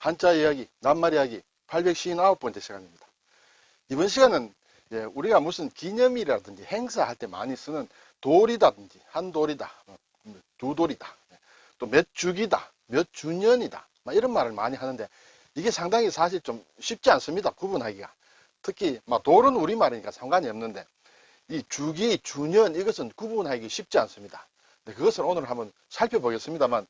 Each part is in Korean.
한자 이야기, 낱말 이야기 859번째 시간입니다. 이번 시간은 예, 우리가 무슨 기념일이라든지 행사할 때 많이 쓰는 돌이다든지 한 돌이다, 어, 두 돌이다, 예, 또몇 주기다, 몇 주년이다 막 이런 말을 많이 하는데 이게 상당히 사실 좀 쉽지 않습니다. 구분하기가. 특히 막 돌은 우리말이니까 상관이 없는데 이 주기, 주년 이것은 구분하기 쉽지 않습니다. 네, 그것을 오늘 한번 살펴보겠습니다만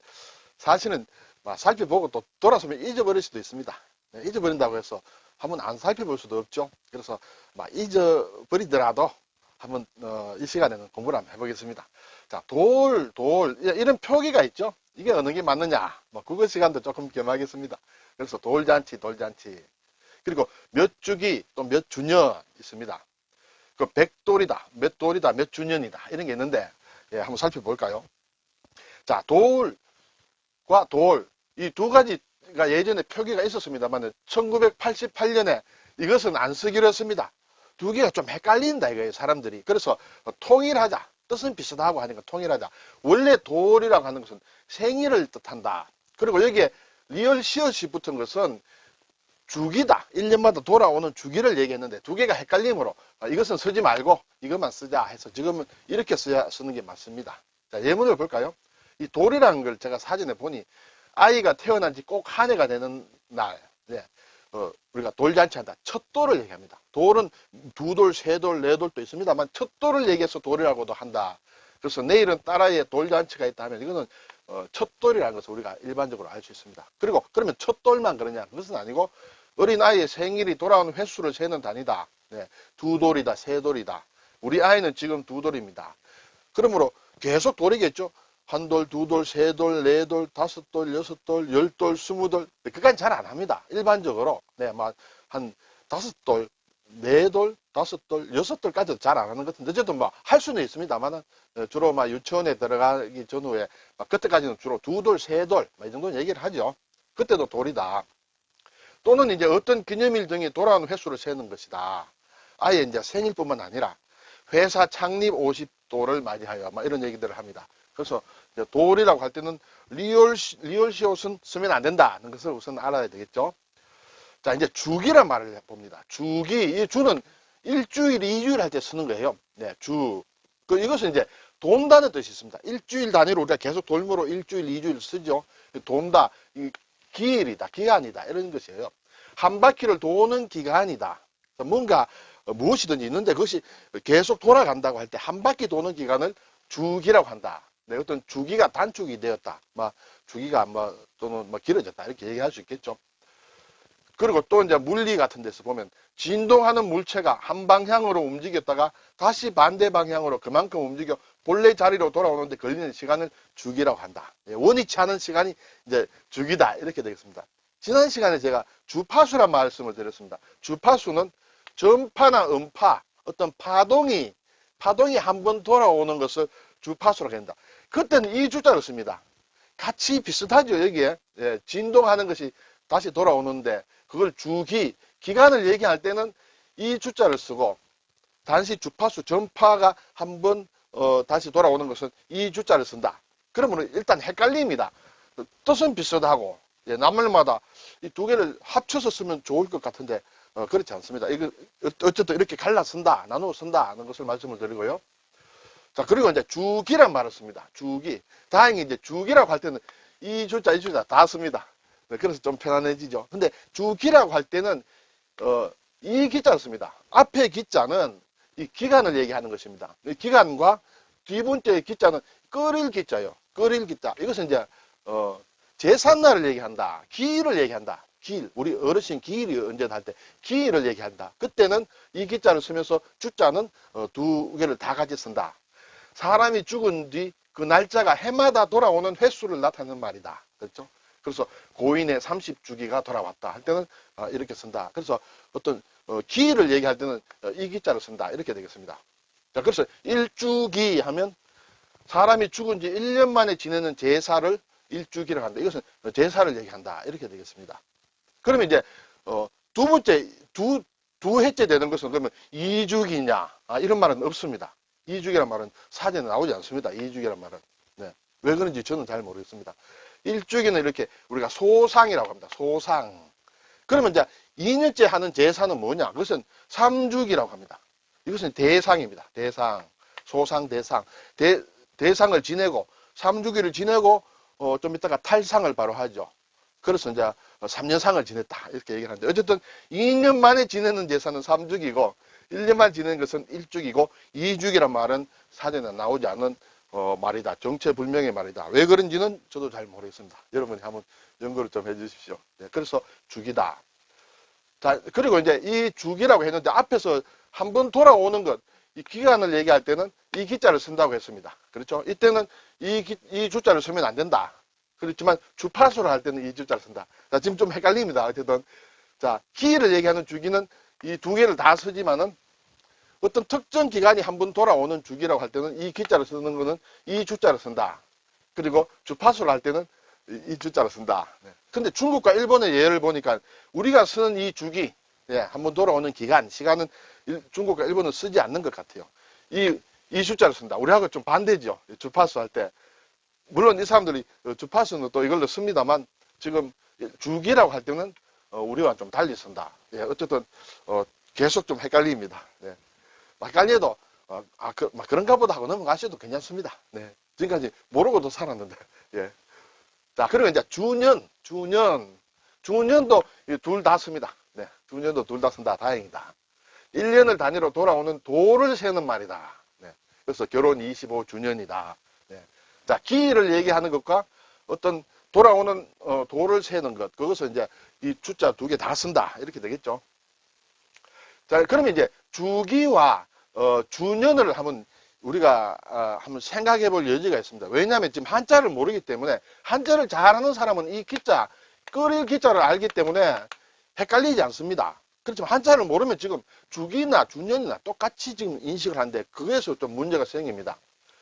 사실은 막 살펴보고 또 돌아서면 잊어버릴 수도 있습니다. 네, 잊어버린다고 해서 한번 안 살펴볼 수도 없죠. 그래서 막 잊어버리더라도 한번 어, 이 시간에는 공부를 한번 해보겠습니다. 자, 돌, 돌 이런 표기가 있죠. 이게 어느 게 맞느냐? 뭐 국어 시간도 조금 겸하겠습니다. 그래서 돌잔치, 돌잔치 그리고 몇 주기 또 몇 주년 있습니다. 그 백돌이다, 몇 돌이다, 몇 주년이다 이런 게 있는데 예, 한번 살펴볼까요? 자, 돌 과 돌 이 두 가지가 예전에 표기가 있었습니다만 1988년에 이것은 안 쓰기로 했습니다. 두 개가 좀 헷갈린다 이거예요 사람들이. 그래서 통일하자. 뜻은 비슷하고 하니까 통일하자. 원래 돌이라고 하는 것은 생일을 뜻한다. 그리고 여기에 리얼 시옷이 붙은 것은 주기다. 1년마다 돌아오는 주기를 얘기했는데 두 개가 헷갈림으로 아, 이것은 쓰지 말고 이것만 쓰자 해서 지금은 이렇게 쓰는 게 맞습니다. 자, 예문을 볼까요? 이 돌이라는 걸 제가 사진에 보니 아이가 태어난 지 꼭 한 해가 되는 날, 네, 어, 우리가 돌잔치 한다. 첫 돌을 얘기합니다. 돌은 두 돌, 세 돌, 네 돌도 있습니다만 첫 돌을 얘기해서 돌이라고도 한다. 그래서 내일은 딸아이의 돌잔치가 있다 하면 이거는 어, 첫 돌이라는 것을 우리가 일반적으로 알 수 있습니다. 그리고 그러면 첫 돌만 그러냐? 그것은 아니고 어린 아이의 생일이 돌아오는 횟수를 세는 단위다. 네, 두 돌이다, 세 돌이다. 우리 아이는 지금 두 돌입니다. 그러므로 계속 돌이겠죠. 한 돌, 두 돌, 세 돌, 네 돌, 다섯 돌, 여섯 돌, 열 돌, 스무 돌. 그까지 잘안 합니다. 일반적으로. 네, 막한 다섯 돌, 네 돌, 다섯 돌, 여섯 돌까지도 잘 안 하는 것 같은데, 어쨌든 뭐 할 수는 있습니다만은 주로 막 유치원에 들어가기 전후에 막 그때까지는 주로 두 돌, 세 돌, 이 정도는 얘기를 하죠. 그때도 돌이다. 또는 이제 어떤 기념일 등이 돌아오는 횟수를 세는 것이다. 아예 이제 생일뿐만 아니라 회사 창립 50도를 맞이하여 막 이런 얘기들을 합니다. 그래서 돌이라고 할 때는 리얼, 리얼 시옷은 쓰면 안 된다는 것을 우선 알아야 되겠죠. 자, 이제 주기란 말을 해봅니다. 주기, 이 주는 일주일, 이주일 할 때 쓰는 거예요. 네, 주. 그, 이것은 이제 돈다는 뜻이 있습니다. 일주일 단위로 우리가 계속 돌므로 일주일, 이주일 쓰죠. 돈다, 이 기일이다, 기간이다, 이런 것이에요. 한 바퀴를 도는 기간이다. 뭔가 무엇이든지 있는데 그것이 계속 돌아간다고 할 때 한 바퀴 도는 기간을 주기라고 한다. 네, 어떤 주기가 단축이 되었다. 막 주기가 뭐 또는 뭐 길어졌다. 이렇게 얘기할 수 있겠죠. 그리고 또 이제 물리 같은 데서 보면 진동하는 물체가 한 방향으로 움직였다가 다시 반대 방향으로 그만큼 움직여 본래 자리로 돌아오는데 걸리는 시간을 주기라고 한다. 예, 원위치 않은 시간이 이제 주기다. 이렇게 되겠습니다. 지난 시간에 제가 주파수란 말씀을 드렸습니다. 주파수는 전파나 음파, 어떤 파동이, 파동이 한 번 돌아오는 것을 주파수라고 한다. 그때는 이 주자를 씁니다. 같이 비슷하죠, 여기에. 예, 진동하는 것이 다시 돌아오는데, 그걸 주기, 기간을 얘기할 때는 이 주자를 쓰고, 단시 주파수, 전파가 한번 어, 다시 돌아오는 것은 이 주자를 쓴다. 그러면 일단 헷갈립니다. 뜻은 비슷하고, 예, 낱말마다 이 두 개를 합쳐서 쓰면 좋을 것 같은데, 어, 그렇지 않습니다. 이거, 어쨌든 이렇게 갈라 쓴다, 나누어 쓴다, 하는 것을 말씀을 드리고요. 자, 그리고 이제 주기란 말을 씁니다. 주기. 다행히 이제 주기라고 할 때는 이 주자, 이 주자 다 씁니다. 네, 그래서 좀 편안해지죠. 근데 주기라고 할 때는, 어, 이 기자를 씁니다. 앞에 기자는 이 기간을 얘기하는 것입니다. 이 기간과 뒤 번째 기자는 끓일 기자요. 끓일 기자. 이것은 이제, 어, 제삿날을 얘기한다. 기일을 얘기한다. 기일. 우리 어르신 기일이 언제 할 때 기일을 얘기한다. 그때는 이 기자를 쓰면서 주자는 어, 두 개를 다 같이 쓴다. 사람이 죽은 뒤 그 날짜가 해마다 돌아오는 횟수를 나타내는 말이다. 그렇죠? 그래서 고인의 30주기가 돌아왔다 할 때는 어, 이렇게 쓴다. 그래서 어떤 어, 기일을 얘기할 때는 어, 이 기자를 쓴다. 이렇게 되겠습니다. 자, 그래서 일주기 하면 사람이 죽은 지 1년 만에 지내는 제사를 일주기라고 한다. 이것은 제사를 얘기한다. 이렇게 되겠습니다. 그러면 이제 어, 두 번째 두, 두 해째 되는 것은 그러면 이주기냐 아, 이런 말은 없습니다. 이주기란 말은 사전에 나오지 않습니다. 이주기란 말은 네. 왜 그런지 저는 잘 모르겠습니다. 일주기는 이렇게 우리가 소상이라고 합니다. 소상. 그러면 이제 2년째 하는 제사는 뭐냐? 그것은 삼주기라고 합니다. 이것은 대상입니다. 대상. 소상 대상. 대, 대상을 지내고 삼주기를 지내고 어, 좀 이따가 탈상을 바로 하죠. 그래서 이제 3년상을 지냈다. 이렇게 얘기를 하는데 어쨌든 2년 만에 지내는 제사는 삼주기고 1년만 지내는 것은 일주기고 2주기란 말은 사전에 나오지 않은 어, 말이다. 정체불명의 말이다. 왜 그런지는 저도 잘 모르겠습니다. 여러분이 한번 연구를 좀 해주십시오. 네, 그래서 주기다. 자, 그리고 이제 이 주기라고 했는데 앞에서 한 번 돌아오는 것, 이 기간을 얘기할 때는 이 기자를 쓴다고 했습니다. 그렇죠? 이때는 이, 기- 이 주자를 쓰면 안 된다. 그렇지만 주파수를 할 때는 이 주자를 쓴다. 자, 지금 좀 헷갈립니다. 어쨌든. 자, 기를 얘기하는 주기는 이 두 개를 다 쓰지만은 어떤 특정 기간이 한 번 돌아오는 주기라고 할 때는 이 기자를 쓰는 거는 이 주자를 쓴다. 그리고 주파수를 할 때는 이, 이 주자를 쓴다. 네. 근데 중국과 일본의 예를 보니까 우리가 쓰는 이 주기, 예, 한 번 돌아오는 기간, 시간은 일- 중국과 일본은 쓰지 않는 것 같아요. 이, 이 숫자를 쓴다. 우리하고 좀 반대죠. 이 주파수 할 때. 물론 이 사람들이 어, 주파수는 또 이걸로 씁니다만 지금 주기라고 할 때는 어, 우리와 좀 달리 쓴다. 예, 어쨌든 어, 계속 좀 헷갈립니다. 네. 헷갈려도 어, 아, 그, 막 그런가 보다 하고 넘어가셔도 괜찮습니다. 네. 지금까지 모르고도 살았는데. 예. 자, 그리고 이제 주년, 주년, 주년도 둘 다 씁니다. 네. 주년도 둘 다 쓴다. 다행이다. 1년을 단위로 돌아오는 도를 세는 말이다. 네. 그래서 결혼 25주년이다. 네. 자, 기일을 얘기하는 것과 어떤 돌아오는 어, 도를 세는 것, 그것을 이제 이 주자 두 개 다 쓴다. 이렇게 되겠죠. 자, 그러면 이제 주기와 어, 주년을 한번 우리가 아, 한번 생각해 볼 여지가 있습니다. 왜냐하면 지금 한자를 모르기 때문에 한자를 잘하는 사람은 이 기자, 끓일 기자를 알기 때문에 헷갈리지 않습니다. 그렇지만 한자를 모르면 지금 주기나 주년이나 똑같이 지금 인식을 하는데 그거에서 좀 문제가 생깁니다.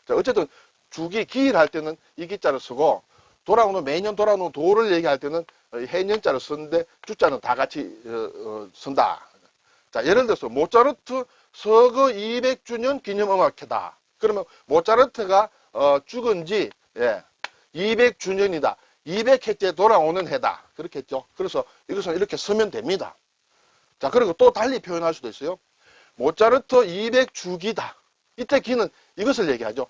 자, 어쨌든 주기, 기일 할 때는 이 기자를 쓰고 돌아오는 매년 돌아오는 도를 얘기할 때는 어, 해년자를 쓰는데 주자는 다 같이 어, 어, 쓴다. 자, 예를 들어서 모차르트 서거 200주년 기념음악회다. 그러면 모차르트가 어, 죽은 지 예, 200주년이다. 200회째 돌아오는 해다. 그렇게 했죠. 그래서 이것은 이렇게 쓰면 됩니다. 자, 그리고 또 달리 표현할 수도 있어요. 모차르트 200주기다. 이때 기는 이것을 얘기하죠.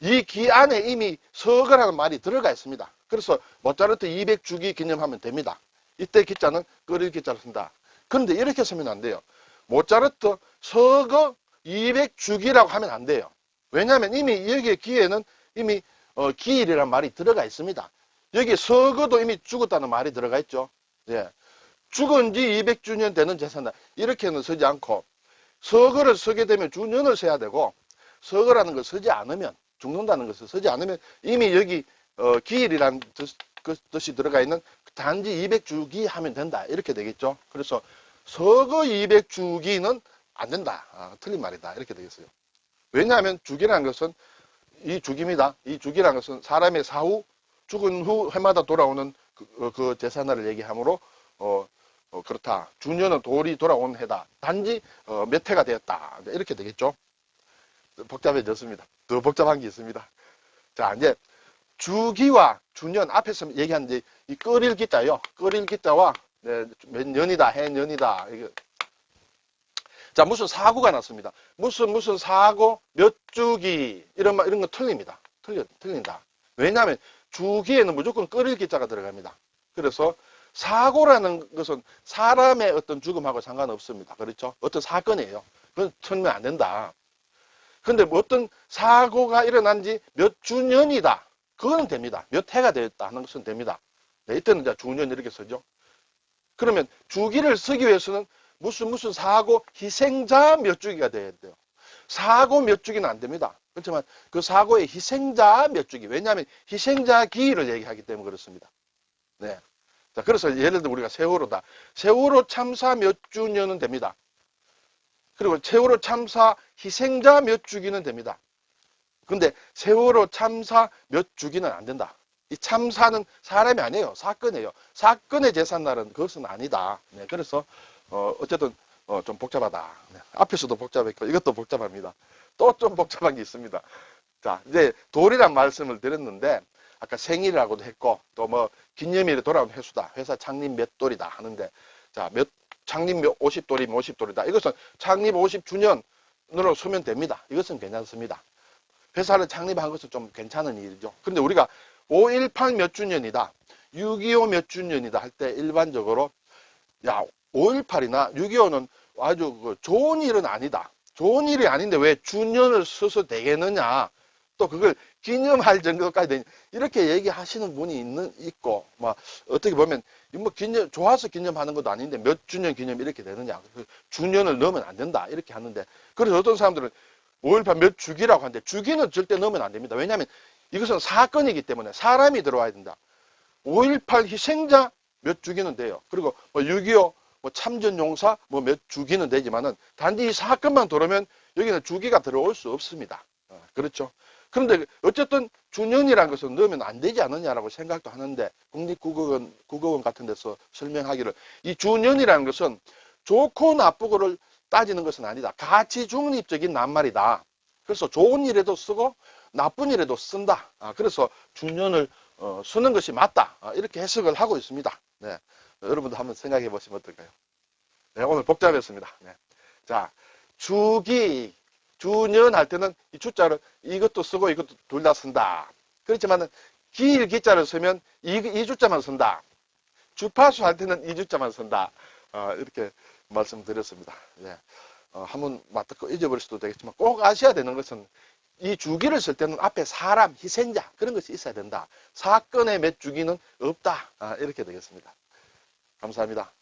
이 기 안에 이미 서거라는 말이 들어가 있습니다. 그래서 모차르트 200주기 기념하면 됩니다. 이때 기자는 끓일 기자를 쓴다. 그런데 이렇게 쓰면 안 돼요. 모차르트 서거 200주기라고 하면 안 돼요. 왜냐하면 이미 여기에 기에는 이미 어, 기일이라는 말이 들어가 있습니다. 여기 서거도 이미 죽었다는 말이 들어가 있죠. 예. 죽은 지 200주년 되는 제사다. 이렇게는 쓰지 않고 서거를 쓰게 되면 주년을 써야 되고 서거라는 걸 쓰지 않으면 죽는다는 것을 쓰지 않으면 이미 여기 어, 기일이라는 뜻, 그 뜻이 들어가 있는 단지 200주기 하면 된다. 이렇게 되겠죠. 그래서 서거 200주기는 안 된다. 아, 틀린 말이다. 이렇게 되겠어요. 왜냐하면 주기라는 것은 이 주기입니다. 이 주기라는 것은 사람의 사후 죽은 후 해마다 돌아오는 그, 어, 그 제사날을 얘기하므로 어, 어, 그렇다. 주년은 돌이 돌아온 해다. 단지 어, 몇 해가 되었다. 이렇게 되겠죠. 복잡해졌습니다. 더 복잡한 게 있습니다. 자, 이제 주기와 주년 앞에서 얘기한 이제 이 끓일 기자요. 끓일 기자와 네, 몇 년이다, 해년이다. 이게 자, 무슨 사고가 났습니다. 무슨 무슨 사고, 몇 주기 이런 말 이런 거 틀립니다. 틀려 틀린다. 왜냐하면 주기에는 무조건 끓일 기자가 들어갑니다. 그래서 사고라는 것은 사람의 어떤 죽음하고 상관없습니다. 그렇죠? 어떤 사건이에요. 그건 틀면 안 된다. 근데 뭐 어떤 사고가 일어난 지 몇 주년이다. 그거는 됩니다. 몇 해가 되었다 하는 것은 됩니다. 네, 이때는 이제 주년 이렇게 쓰죠. 그러면 주기를 쓰기 위해서는 무슨 무슨 사고 희생자 몇 주기가 돼야 돼요. 사고 몇 주기는 안 됩니다. 그렇지만 그 사고의 희생자 몇 주기. 왜냐하면 희생자 기일을 얘기하기 때문에 그렇습니다. 네. 자, 그래서 예를 들어 우리가 세월호다. 세월호 참사 몇 주년은 됩니다. 그리고 세월호 참사 희생자 몇 주기는 됩니다. 근데 세월호 참사 몇 주기는 안 된다. 이 참사는 사람이 아니에요. 사건이에요. 사건의 재산날은 그것은 아니다. 네, 그래서 어, 어쨌든 어, 좀 복잡하다. 네, 앞에서도 복잡했고 이것도 복잡합니다. 또 좀 복잡한 게 있습니다. 자, 이제 돌이란 말씀을 드렸는데 아까 생일이라고도 했고 또 뭐 기념일에 돌아온 횟수다. 회사 창립 몇 돌이다 하는데 자, 몇 창립 몇 50돌이면 50돌이다. 이것은 창립 50주년으로 쓰면 됩니다. 이것은 괜찮습니다. 회사를 창립한 것은 좀 괜찮은 일이죠. 근데 우리가 518 몇 주년이다. 625 몇 주년이다 할 때 일반적으로 야, 518이나 625는 아주 그 좋은 일은 아니다. 좋은 일이 아닌데 왜 주년을 써서 되겠느냐. 또 그걸 기념할 정도까지 되냐. 이렇게 얘기하시는 분이 있는, 있고, 막, 어떻게 보면, 뭐 기념, 좋아서 기념하는 것도 아닌데 몇 주년 기념 이렇게 되느냐. 그 주년을 넣으면 안 된다. 이렇게 하는데. 그래서 어떤 사람들은 5.18 몇 주기라고 하는데 주기는 절대 넣으면 안 됩니다. 왜냐하면 이것은 사건이기 때문에 사람이 들어와야 된다. 5.18 희생자 몇 주기는 돼요. 그리고 뭐 6.25 뭐 참전 용사 뭐 몇 주기는 되지만은 단지 이 사건만 들어오면 여기는 주기가 들어올 수 없습니다. 어, 그렇죠. 그런데 어쨌든 주년이라는 것은 넣으면 안 되지 않느냐라고 생각도 하는데 국립국어원 국어원 같은 데서 설명하기를 이 주년이라는 것은 좋고 나쁘고를 따지는 것은 아니다. 가치 중립적인 낱말이다. 그래서 좋은 일에도 쓰고 나쁜 일에도 쓴다. 아, 그래서 주년을 어, 쓰는 것이 맞다. 아, 이렇게 해석을 하고 있습니다. 네. 여러분도 한번 생각해 보시면 어떨까요? 네, 오늘 복잡했습니다. 네. 자, 주기, 주년 할 때는 이 주자를 이것도 쓰고 이것도 둘 다 쓴다. 그렇지만은 기일 기자를 쓰면 이, 이 주자만 쓴다. 주파수 할 때는 이 주자만 쓴다. 아, 이렇게 말씀드렸습니다. 예. 어, 한번 맞듣고 잊어버릴 수도 되겠지만 꼭 아셔야 되는 것은 이 주기를 쓸 때는 앞에 사람, 희생자 그런 것이 있어야 된다. 사건의 몇 주기는 없다. 아, 이렇게 되겠습니다. 감사합니다.